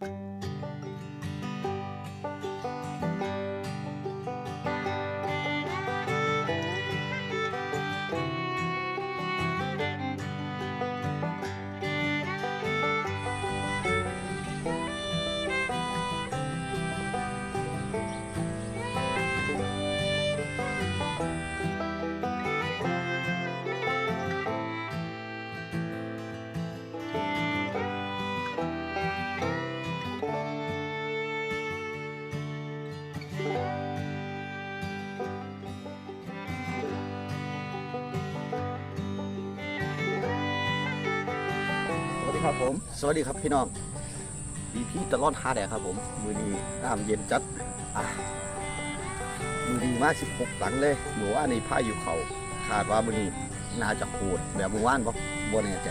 สวั ครับผม สวัสดีครับพี่น้องดีพี่ตลอดฮาแดดครับผม มือนี้น้ำเย็นจัดมือนี้มา16 หลังเลยหนูว่าในพาอยุเขาคาดว่ามือนี้น่าจะโหดแบบมือว่านบ่บ่แน่ใจ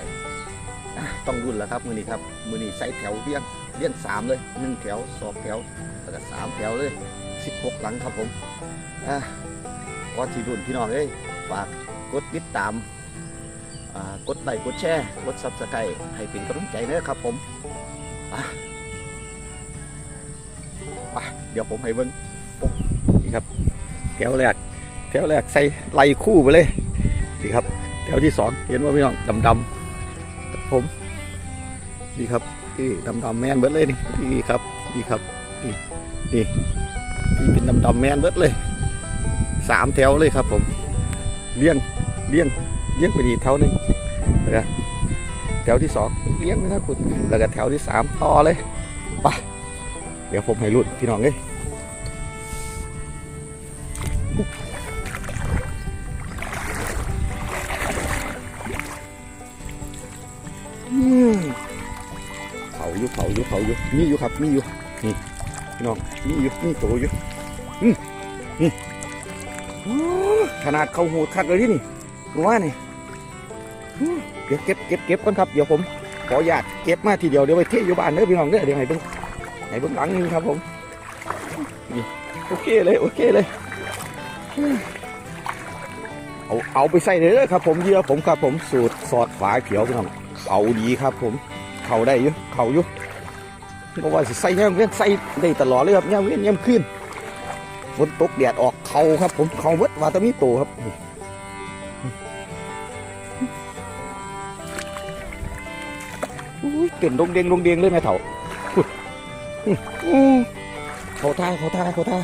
ต้องรุ่นแล้วครับมือนี้ครับ มือนี้ใส่แถวเรียงเรียงสามเลยหนึ่งแถวสองแถวแล้วก็สามแถวเลย 16 หลังครับผมก่อนที่รุ่นพี่น้องเอ้ยฝากกดติดตาม กดไลค์กดแชร์กดซับสไครต์ให้เป็นกำลังใจเลยครับผมไปเดี๋ยวผมให้เบิ้งนี่ครับแถวแรกแถวแรกใส่ไล่คู่ไปเลยนี่ครับแถวที่สองเห็นว่าพี่น้องดำดำๆผมนี่ครับนี่ดำดำๆแมนเบิดเลยนี่นี่ครับนี่ครับนี่นี่ที่เป็นดำดำๆแมนเบิดเลยสามแถวเลยครับผมเลี้ยงเลี้ยง เลี้ยงไปดีแถวหนึ่งแล้วก็แถวที่สองเลี้ยงไปนะคุณแล้วก็แถวที่สามต่อเลยไปเดี๋ยวผมให้รุ่นพี่น้องเลยอืมเผาอยู่เผาอยู่เผาอยู่มีอยู่ครับมีอยู่นี่พี่น้องมีอยู่มีโตอยู่นี่ขนาดเขาหูคักเลยที่นี่รู้ว่านี่ อืมเก็บเก็บเก็บเก็บก่อนครับเดี๋ยวผมขออนุญาตเก็บมาทีเดียวเดี๋ยวไปเทอยู่บ้านเด้อพี่น้องเด้อเดี๋ยวให้เบิ่งให้เบิ่งหลังนึงครับผมนี่โอเคเลยโอเคเลยเอาเอาไปใส่เลยเด้อครับ ผมเหยื่อผมครับ ผมสูตรสอดฝาเขียวพี่น้องเอาดีครับ ผมเข่าได้อยู่เข่าอยู่เพราะว่าใส่ย่ำเว้นใส่ได้ตลอดเลยครับย่ำเว้นย่ำขึ้นฝนตกแดดออกเข่าครับ ผมเข่าเบิดวาตะมีโตครับ เต้นดงเดงดงเดงเลยแม่เถ่าอุ๊ยอื้ออื้อเขาท่าเขาท่าเขาท่า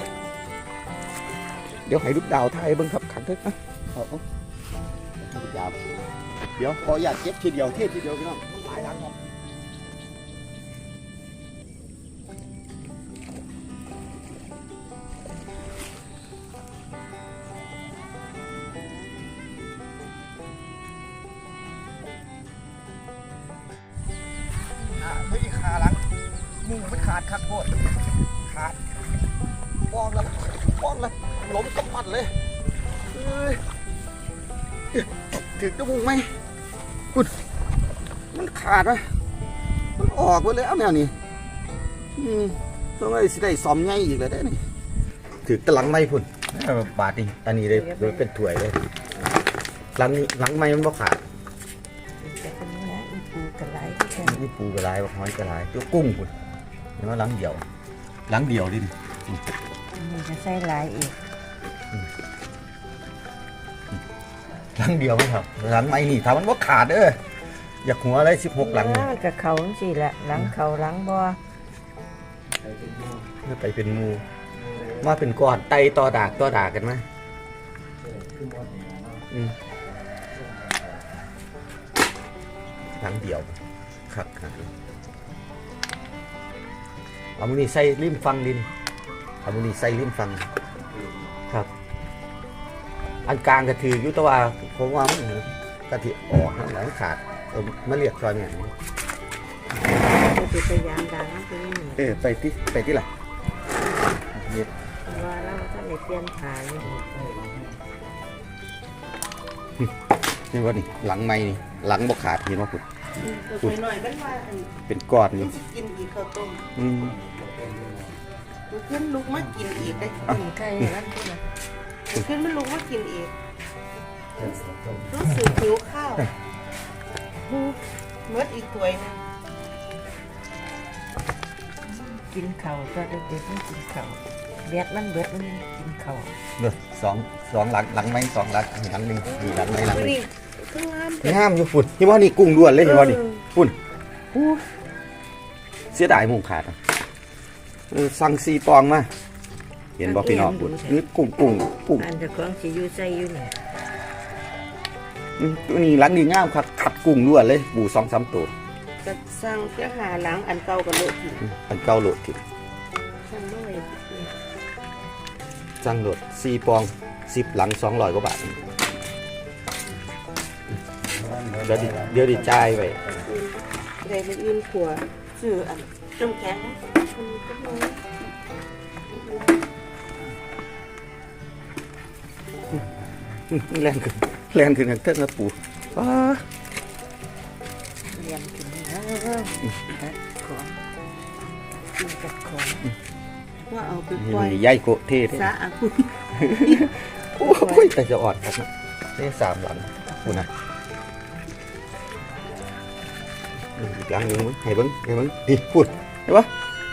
เดี๋ยวให้ลูกดาวท่าให้เบิ้งครับขันเถอะนะเอาเอาลูกดาวเดี๋ยวขออยากเก็บทีเดียวเททีเดียวพี่น้อง มุงมันขาดคักโคตรขาดป้องแล้วป้องแล้วล้มกำมัดเลยเอ้ยถึงจะมุงไหมคุณมันขาดวะมันออกไปเลยเอาแนวนี้อืมต้องไอ้สิได้ซ้อมใหญ่อีกเลยได้อนี่ถึงตะหลังไม่พุ่นเอาบาทนี่อันนี้เลยเลยเป็นถ้วยเลยหลังนี้หลังไม่มันบ่ขาดแต่เป็นเนื้ออีปูกระไรที่แค่นี่ปูกระไรบักหอยกระไรตัวกุ้งพุ่น เห็นว่าหลังเดียวหลังเดียวดิมันจะใส่ลายอีกหลังเดียวไหมครับหลังไม่นี่ถ้ามันว่าขาดเด้ออยากหัวอะไรสิบหกหลังนี่มันกับเขาสิแหละหลังเขาหลังบ่ไปเป็นงูมาเป็นก้อนไตต่อดากต่อดากกันไหมอืมหลังเดียวครับครับ เอามือนี่ใส่ริมฟังดินเอามือนี่ใส่ริมฟังครับ อันกลางกระถืออยุตว่าผมว่ามันกระถือออกหลังขาดเออมาเรียกซอยเนี่ยก็จะพยายามดังน้ำเป็นนี่เออไปที่ไปที่ไหนเนี่ยว่าเราถ้าในเปลี่ยนขายอยู่นี่ว่านี่หลังไม้นี่หลังบกขาดเห็นว่าปุ๊บ ตัวหน่อยมันว่าอันเป็นก้อนมันี่นสิกินอีกข้าวต้มอืมมันขึ้นลุกมากินอีกได้กินไข่แล้วที่ไหนมันขึ้นมันลุกมากินอีกรู้สึกหิวข้าวเมื่ออีกถ้วยหนึงกินข้าวก็เด็กๆมันกินข้าวแบดมันเบิดมันยังกินข้าวเด้อสองสองหลังหลังไม้สองหลังหลังหนึ่งดีหลังไม้หลังหนึ่งนี่ คืองามแต่งามอยู่ฝุ่นที่ว่านี่กุ้งล้วนเลยที่ว่านี่ฝุ่นอู้เสียดายหมุงขาดอะเออสั่งซีปองมาเห็นบอกพี่น้องฝุ่นนี่กุ้งกุ้งกุ้งอันเจะของสิอยู่ใส่อยู่เนี่ยอืมตัวนี้หลังนี้งามครับขัดกุ้งล้วนเลยปูสองสามตัวก็สร้างเพื่อหาหลังอันเก่าก็โลดอีกอืมอันเก่าโหลดทิสร้างด้วยสั่งโหลดซีปองสิบหลังสองร้อยกว่าบาท เดี๋ยวดิเดี๋ยวดิจ่ายไปได้ไปอื่นขัวซื้ออันจมแข็งคนก็น้อยอืมแรงขึ้นแรงขึ้นกันเท่านะปูอ้าเรียนกินแล้วตัดของกินกับของว่าเอาไปนี่ปล่อยมันใหญ่โกะเท่เท่สาอาคุณโอ้ยแต่จะอ่อนครับนี่สามหลังปูนะ หลังหนึงมั้งให้เบิ้งให้เบิ้งนี่พูดเห็นปะ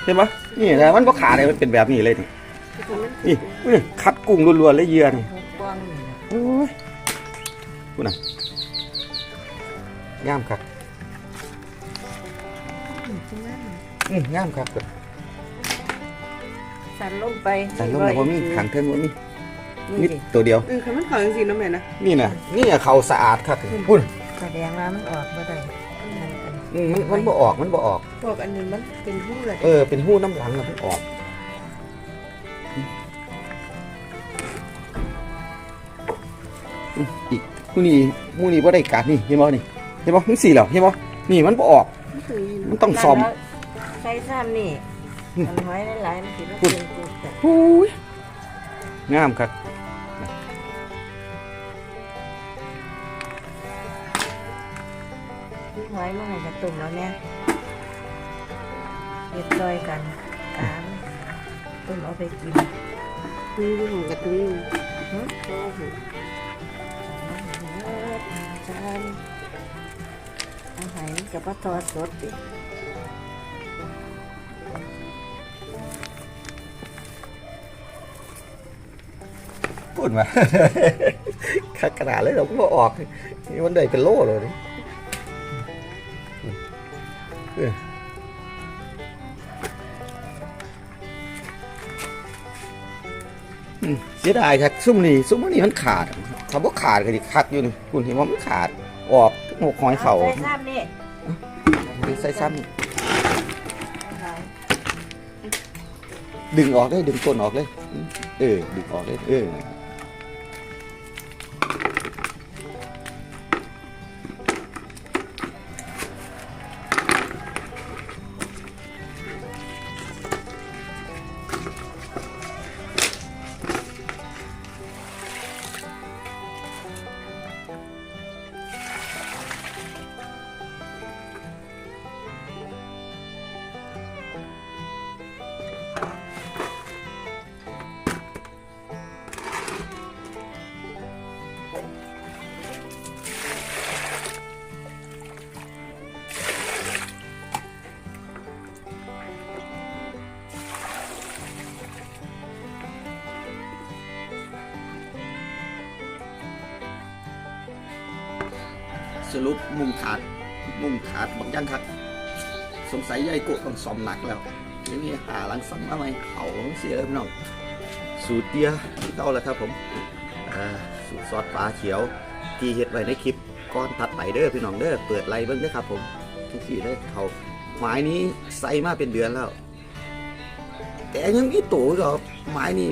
เห็นปะนี่แต่มันก็ขาดเลยมันเป็นแบบนี้เลยนี่นี่อุ้ยคัดกุ้งล้วนๆเลยเยื่อนี่เขากว้างนี่นะโอ้ยพูดนะงามครับอืมจังามครับสั่นลงไปใส่นลงมาว่ามีขังเทิงว่ามีนี่ตัวเดียวเออคำมันเขาจริงๆนะแม่นะนี่นะนี่อะเขาสะอาดครับพูดแสดงว่ามันออกมาได้ อันอืมมันมันบ่ออกมันบ่ออก พวกอันนึงมันเป็นหู้เลยเออ เป็นหู้น้ำหลังอะมันออกอืมอีกมูนี่มูนี่ว่าได้กัดนี่เห็นบ่นี่เห็นบ่ทั้งสี่แล้วเห็นบ่นี่มันบ่ออก มันต้องซ่อมแล้วใช้ซ้ำนี่อืมมันหอยหลายๆมันสิมันเป็นกูแต่โอ้ยงามครับ หอยมันให้กระตุ่มแล้วเนี่ยเรียบร้อยกันตามตุ่มเอาไปกินนี่อยู่ของกระตุ้งหึโอ้โหจานเอาหอยกับปลาทอดสดดิพูดมาขัดกระดาษเลยเราก็บ่ออก นี่มันได้เป็นโลเลย เสียดายครับซุ่มนี่ซุ่มนี่มันขาดถ้าบ่ขาดก็ดิคักอยู่นี่คุณเห็นว่ามันขาดออกหกหอยเข่าใส่ซ้ำนี่ใส่ซ้หอยำดึงออกเลยดึงต้นออกเลย เออดึงออกเลยเออ สรุปมุงขาด มุงขาดบางอยังครับ สงสัยยายโกะต้องซ่อมหนักแล้ว ทีนี้หาหลังสั่งมาใหม่เขาเสียแล้วพี่น้องสูตรเดียที่เก่าแล้วครับผมอ่าสูตรซอสปลาเขียวที่เฮ็ดไว้ในคลิปก้อนถัดไปเด้อพี่น้องเด้อเปิดไลเบิ้งเด้อครับผมทุกที่ได้เขาหมายนี้ใส่มาเป็นเดือนแล้ว แต่ยังมีตอยู่ครับหมายนี้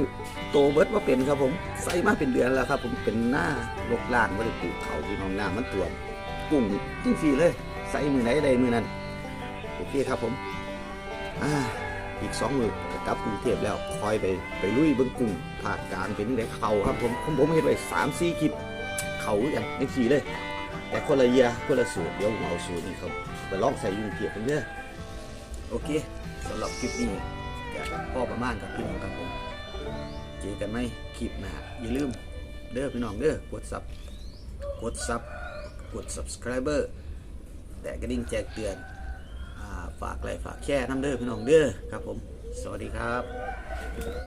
โตเบิดว่าเป็นครับผมใส่มาเป็นเดือนแล้วครับ ผมเป็นหน้าลกล่างไม่ได้ปลูกเขาพี่น้องหน้ำมันตัวกุ้งจริงๆเลยใส่มือไหนได้มือนั้นโอเคครับผม อ่า อีกสองมือจะกลับกรุงเทพแล้วคอยไปไปลุยเบิ้งกุ้งภาคกลางเป็นยังไงเขาครับผมผมผมเห็นไว้สามสี่คลิปเขาอย่างยังสี่เลย แต่คนละเยียคนละสูตรเดี๋ยวผมเอาสูตรนี้ครับไปลองใส่ยุ่งเทียบกันเด้อโอเคสำหรับคลิปนี้ก็พอประมาณกับพี่น้องครับผมเจอกันไหมคลิปหน้าอย่าลืมเด้อพี่น้องเด้อกดซับกดซับกด subscriber แต่กระดิ่งแจ้งเตือน ฝากไลค์ฝากแชร์น้ำเด้อพี่น้องเด้อครับผม สวัสดีครับ